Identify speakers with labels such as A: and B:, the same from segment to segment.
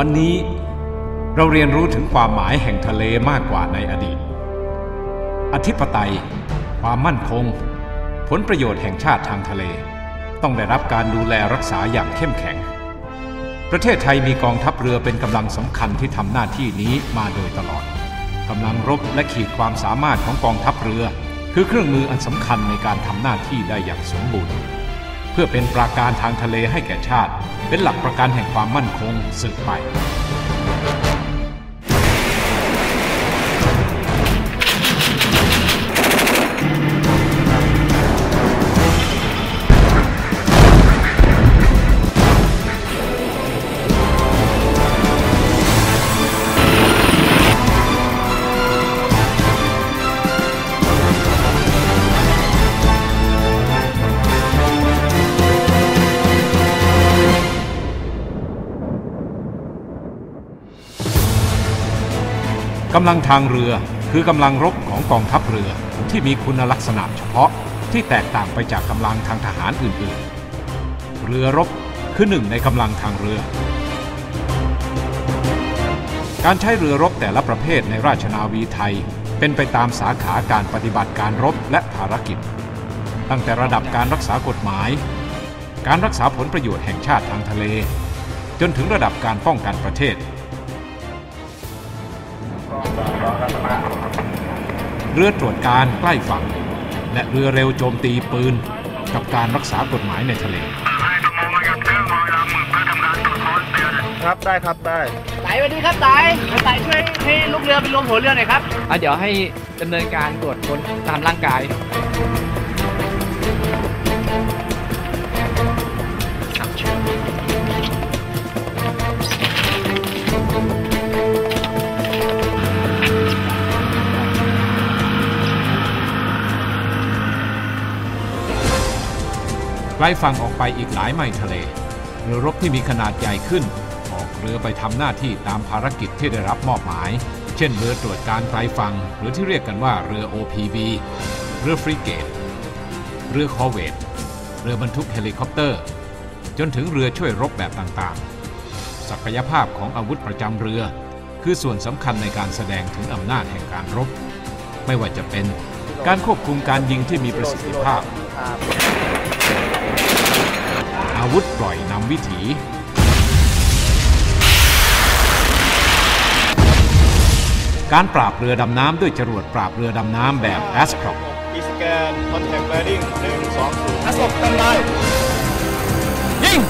A: วันนี้เราเรียนรู้ถึงความหมายแห่งทะเลมากกว่าในอดีต อธิปไตย ความมั่นคง ผลประโยชน์แห่งชาติทางทะเล ต้องได้รับการดูแลรักษาอย่างเข้มแข็ง ประเทศไทยมีกองทัพเรือเป็นกำลังสำคัญที่ทำหน้าที่นี้มาโดยตลอดกำลังรบและขีดความสามารถของกองทัพเรือ คือเครื่องมืออันสำคัญในการทำหน้าที่ได้อย่างสมบูรณ์ พื่อเป็นปราการทางทะเลให้แก่ชาติ เป็นหลักประกันแห่งความมั่นคงสืบไปำลังทางเรือคือกำลังรบของกองทัพเรือที่มีคุณลักษณะเฉพาะที่แตกต่างไปจากกำลังทางทหารอื่นๆ เรือรบคือหนึ่งในกำลังทางเรือ การใช้เรือรบแต่ละประเภทในราชนาวีไทย เป็นไปตามสาขาการปฏิบัติการรบและภารกิจ ตั้งแต่ระดับการรักษากฎหมาย การรักษาผลประโยชน์แห่งชาติทางทะเล จนถึงระดับการป้องกันประเทศ เรือตรวจการใกล้ฝั่ง และเรือเร็วโจมตีปืน กับการรักษากฎหมายในทะเล
B: ครับได้ครับได้
C: ไต่สวัสดีครับไต่ไต่ช่วยให้ลูกเรือไปรวมหัวเรือหน่อยครับ
D: อะเดี๋ยวให้ดำเนินการตรวจค้นตามร่างกาย
A: ลฝั่งออกไปอีกหลายไมล์ทะเลเรือรบที่มีขนาดใหญ่ขึ้น ออกเรือไปทำหน้าที่ตามภารกิจที่ได้รับมอบหมาย เช่นเรือตรวจการไกลฝั่งหรือที่เรียกกันว่าเรือ OPV เรือฟริเกต เรือคอเวตเรือบรรทุกเฮลิคอปเตอร์ จนถึงเรือช่วยรบแบบต่างๆ ศักยภาพของอาวุธประจำเรือ คือส่วนสำคัญในการแสดงถึงอำนาจแห่งการรบ ไม่ว่าจะเป็นการควบคุมการยิงที่มีประสิทธิภาพ อาวุธปล่อยนำวิถีการปราบเรือดำน้ำด้วยจรวดปราบเรือดำน้ำแบบแอสครอ
B: อีสแกนคอนแทคแบริ่งหนึ่งสองศูนย์อสบกันไลยิง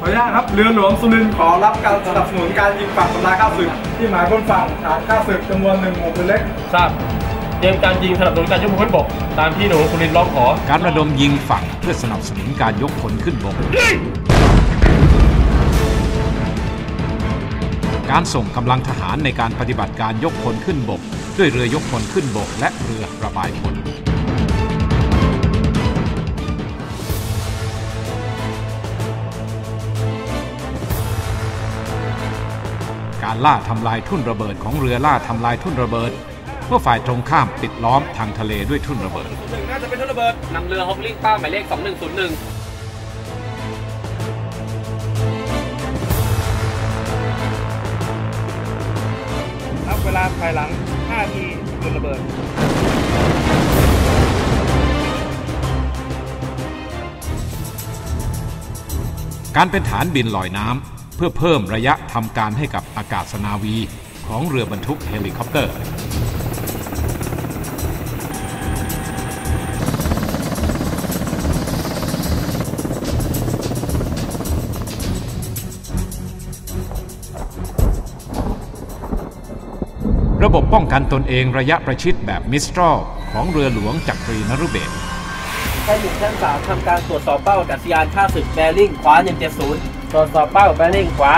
E: ขออนุญาตครับเรือหลวงสุรินทร์ขอรับการสนับสนุนการยิงฝั่งทำลายข้าศึก ที่หมายบนฝั่งฐานข้าศึกจำนวนหนึ่งหมู่ปืนเล็ก
F: ทราบเตรียมการยิงสนับสนุนการยกพลขึ้นบก ตามที่หน่วยสุรินทร์ร้องขอ
A: การระดมยิงฝั่งเพื่อสนับสนุนการยกพลขึ้นบก การส่งกำลังทหารในการปฏิบัติการยกพลขึ้นบก ด้วยเรือยกพลขึ้นบก และเรือระบายพล การล่าทำลายทุ่นระเบิดของเรือล่าทำลายทุ่นระเบิดเมื่อฝ่ายตรงข้ามปิดล้อมทางทะเลด้วยทุ่นระเบิด
E: น่าจะเป็นทุนระเบิด
F: นำเรือฮอกลิงป้าหมายเลข 2101
E: นับเวลาภายหลัง 5 ทีทุนระเบิด
A: การเป็นฐานบินลอยน้ำเพื่อเพิ่มระยะทำการให้กับอากาศนาวีของเรือบรรทุกเฮลิคอปเตอร์ระบบป้องกันตนเองระยะประชิดแบบมิสตรอลของเรือหลวงจักรีนรุเบศ
C: ใช้หนึ่งชั้นสามทำการตรวจสอบเป้าอากาศยานข้าศึกแบริ่งขวา170 ตรวจสอบเป้าแบริ่งขวา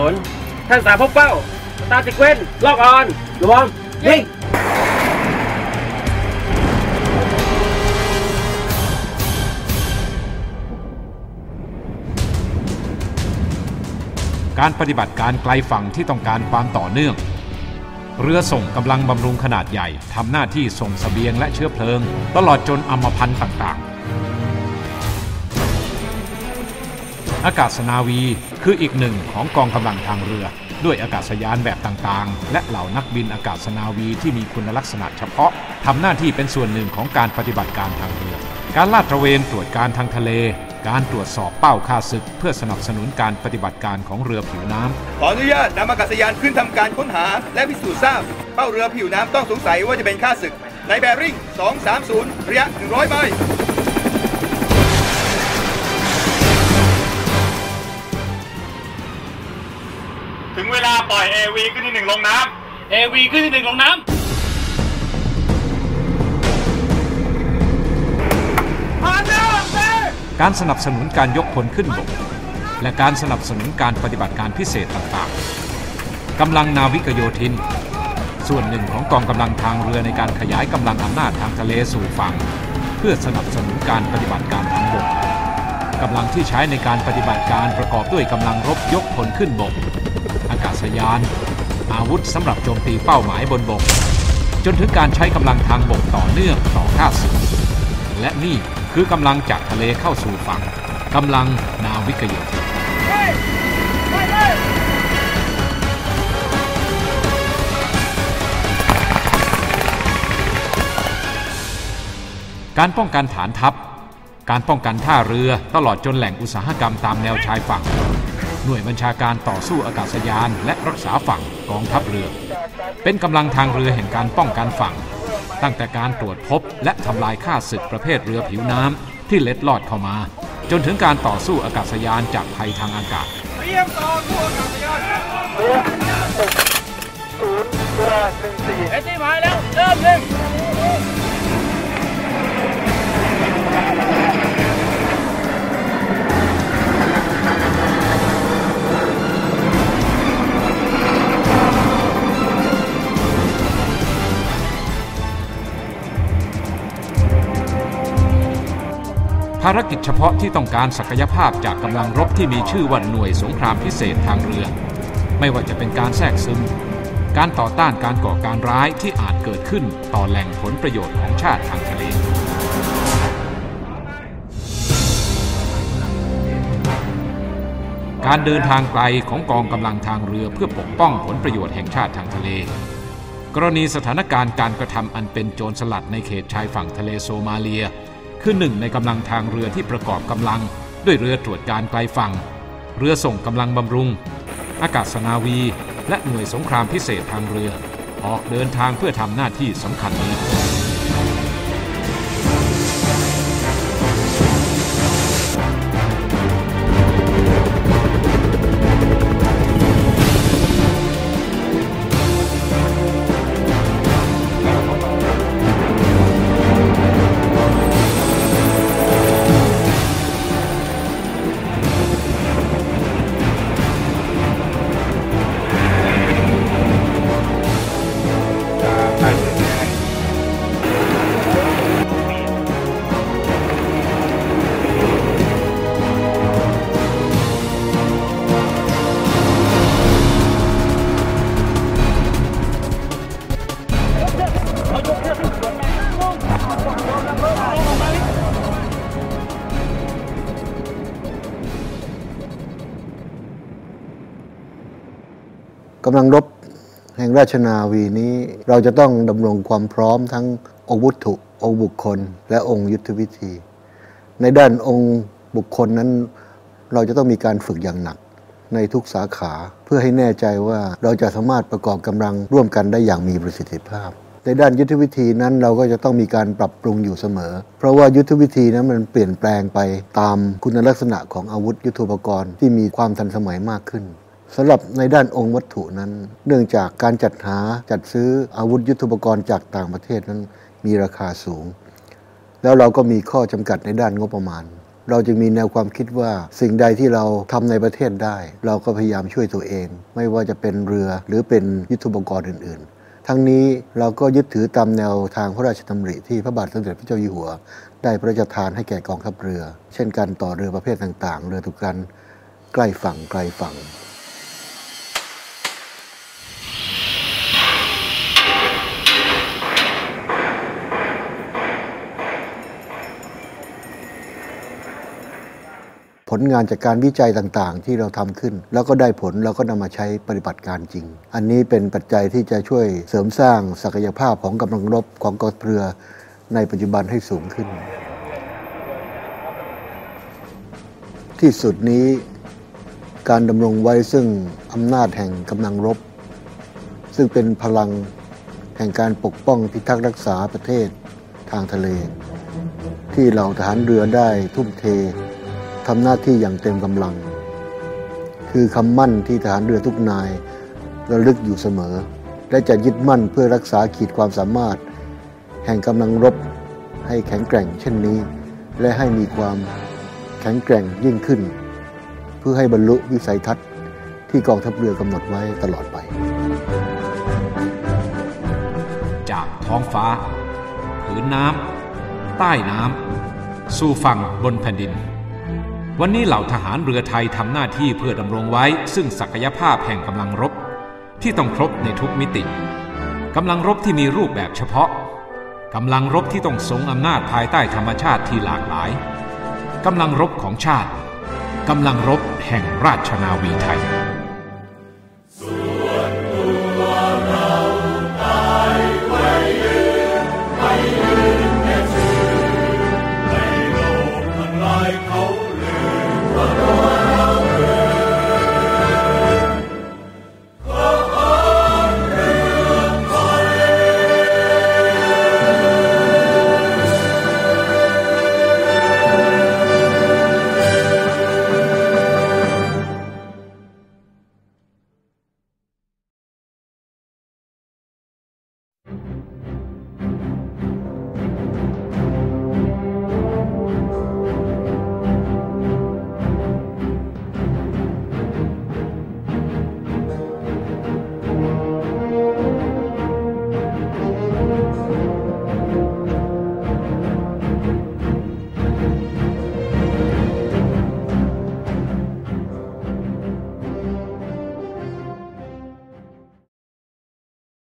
C: 170 ท่านสามพบเป้าสตาร์ติเวนล็อกออนรวมยิง
A: การปฏิบัติการไกลฝั่งที่ต้องการความต่อเนื่อง เรือส่งกำลังบำรุงขนาดใหญ่ทำหน้าที่ส่งสเสบียงและเชื้อเพลิง ตลอดจนอมพันธ์ต่างๆ อากาศนาวี คืออีกหนึ่งของกองกำลังทางเรือ ด้วยอากาศยานแบบต่างๆ และเหล่านักบินอากาศนาวีที่มีคุณลักษณะเฉพาะทำหน้าที่เป็นส่วนหนึ่งของการปฏิบัติการทางเรือ การลาดตระเวนตรวจการทางทะเล การตรวจสอบเป้าค่าศึก เพื่อสนับสนุนการปฏิบัติการของเรือผิวน้ำ
G: ขออนุญาตนำอากาศยานขึ้นทำการค้นหา และพิสูจน์ทราบเป้าเรือผิวน้ำต้องสงสัยว่าจะเป็นข้าศึก ในแบริ่ง 230 ระยะ 100 ไมล์
B: ถึงเวลาปล่อย AV ขึ้นที่หนึ่งลงน้ำ AV ขึ้นที่หนึ่งลงน้ำ
A: การสนับสนุนการยกพลขึ้นบก และการสนับสนุนการปฏิบัติการพิเศษต่างๆกำลังนาวิกโยธิน ส่วนหนึ่งของกองกำลังทางเรือในการขยายกำลังอำนาจทางทะเลสู่ฝั่ง เพื่อสนับสนุนการปฏิบัติการทางบกกำลังที่ใช้ในการปฏิบัติการประกอบด้วยกำลังรบยกพลขึ้นบกอากาศยาน อาวุธสำหรับโจมตีเป้าหมายบนบก จนถึงการใช้กำลังทางบกต่อเนื่องต่อข้าศึกและนี่คือกำลังจากทะเลเข้าสู่ฝั่งกำลังนาวิกโยธินการป้องกันฐานทัพ การป้องกันท่าเรือตลอดจนแหล่งอุตสาหกรรมตามแนวชายฝั่ง หน่วยบัญชาการต่อสู้อากาศยาน และรักษาฝั่งกองทัพเรือ เป็นกำลังทางเรือแห่งการป้องกันฝั่ง ตั้งแต่การตรวจพบและทำลายข้าศึกประเภทเรือผิวน้ำที่เล็ดลอดเข้ามา จนถึงการต่อสู้อากาศยานจากภัยทางอากาศ
F: เอ็ดดี้มาแล้วเริ่มหนึ่ง
A: ภารกิจเฉพาะที่ต้องการศักยภาพจากกำลังรบที่มีชื่อว่าหน่วยสงครามพิเศษทางเรือ ไม่ว่าจะเป็นการแทรกซึม การต่อต้านการก่อการร้ายที่อาจเกิดขึ้นต่อแหล่งผลประโยชน์ของชาติทางทะเลการเดินทางไกลของกองกำลังทางเรือเพื่อปกป้องผลประโยชน์แห่งชาติทางทะเล กรณีสถานการณ์การกระทำอันเป็นโจรสลัดในเขตชายฝั่งทะเลโซมาเลีย คือหนึ่งในกำลังทางเรือที่ประกอบกำลัง ด้วยเรือตรวจการไกลฝั่ง เรือส่งกำลังบำรุง อากาศนาวี และหน่วยสงครามพิเศษทางเรือ ออกเดินทางเพื่อทำหน้าที่สำคัญนี้
H: กำลังรบแห่งราชนาวีนี้เราจะต้องดำรงความพร้อมทั้งองค์วัตถุองค์บุคคล และองค์ยุทธวิธี ในด้านองค์บุคคลนั้นเราจะต้องมีการฝึกอย่างหนักในทุกสาขาเพื่อให้แน่ใจว่าเราจะสามารถประกอบกำลังร่วมกันได้อย่างมีประสิทธิภาพ ในด้านยุทธวิธีนั้นเราก็จะต้องมีการปรับปรุงอยู่เสมอ เพราะว่ายุทธวิธีนั้นมันเปลี่ยนแปลงไปตามคุณลักษณะของอาวุธยุทโธปกรณ์ที่มีความทันสมัยมากขึ้น สำหรับในด้านองค์วัตถุนั้น เนื่องจากการจัดหาจัดซื้ออาวุธยุทโธปกรณ์จากต่างประเทศนั้นมีราคาสูง แล้วเราก็มีข้อจำกัดในด้านงบประมาณ เราจึงมีแนวความคิดว่าสิ่งใดที่เราทำในประเทศได้ เราก็พยายามช่วยตัวเอง ไม่ว่าจะเป็นเรือหรือเป็นยุทโธปกรณ์อื่น ๆ ทั้งนี้เราก็ยึดถือตามแนวทางพระราชดำริที่พระบาทสมเด็จพระเจ้าอยู่หัว ได้พระราชทานให้แก่กองทัพเรือ เช่นการต่อเรือประเภทต่าง ๆ เรือทุกกันใกล้ฝั่งไกลฝั่ง ผลงานจากการวิจัยต่างๆ ที่เราทำขึ้น แล้วก็ได้ผลแล้วก็นำมาใช้ปฏิบัติการจริง อันนี้เป็นปัจจัยที่จะช่วยเสริมสร้างศักยภาพของกำลังรบของกองเรือในปัจจุบันให้สูงขึ้น ที่สุดนี้การดำรงไว้ซึ่งอำนาจแห่งกำลังรบ ซึ่งเป็นพลังแห่งการปกป้องพิทักษ์รักษาประเทศทางทะเล ที่เหล่าทหารเรือได้ทุ่มเท ทำหน้าที่อย่างเต็มกำลัง คือคำมั่นที่ทหารเรือทุกนายระลึกอยู่เสมอ และจะยึดมั่นเพื่อรักษาขีดความสามารถ แห่งกำลังรบให้แข็งแกร่งเช่นนี้ และให้มีความแข็งแกร่งยิ่งขึ้น เพื่อให้บรรลุวิสัยทัศน์ที่กองทัพเรือกำหนดไว้ตลอดไป
A: จากท้องฟ้า ผืนน้ำใต้น้ำสู่ฝั่งบนแผ่นดิน วันนี้เหล่าทหารเรือไทยทำหน้าที่เพื่อดำรงไว้ ซึ่งศักยภาพแห่งกำลังรบ ที่ต้องครบในทุกมิติกำลังรบที่มีรูปแบบเฉพาะกำลังรบที่ต้องทรงอำนาจภายใต้ธรรมชาติที่หลากหลายกำลังรบของชาติกำลังรบแห่งราชนาวีไทย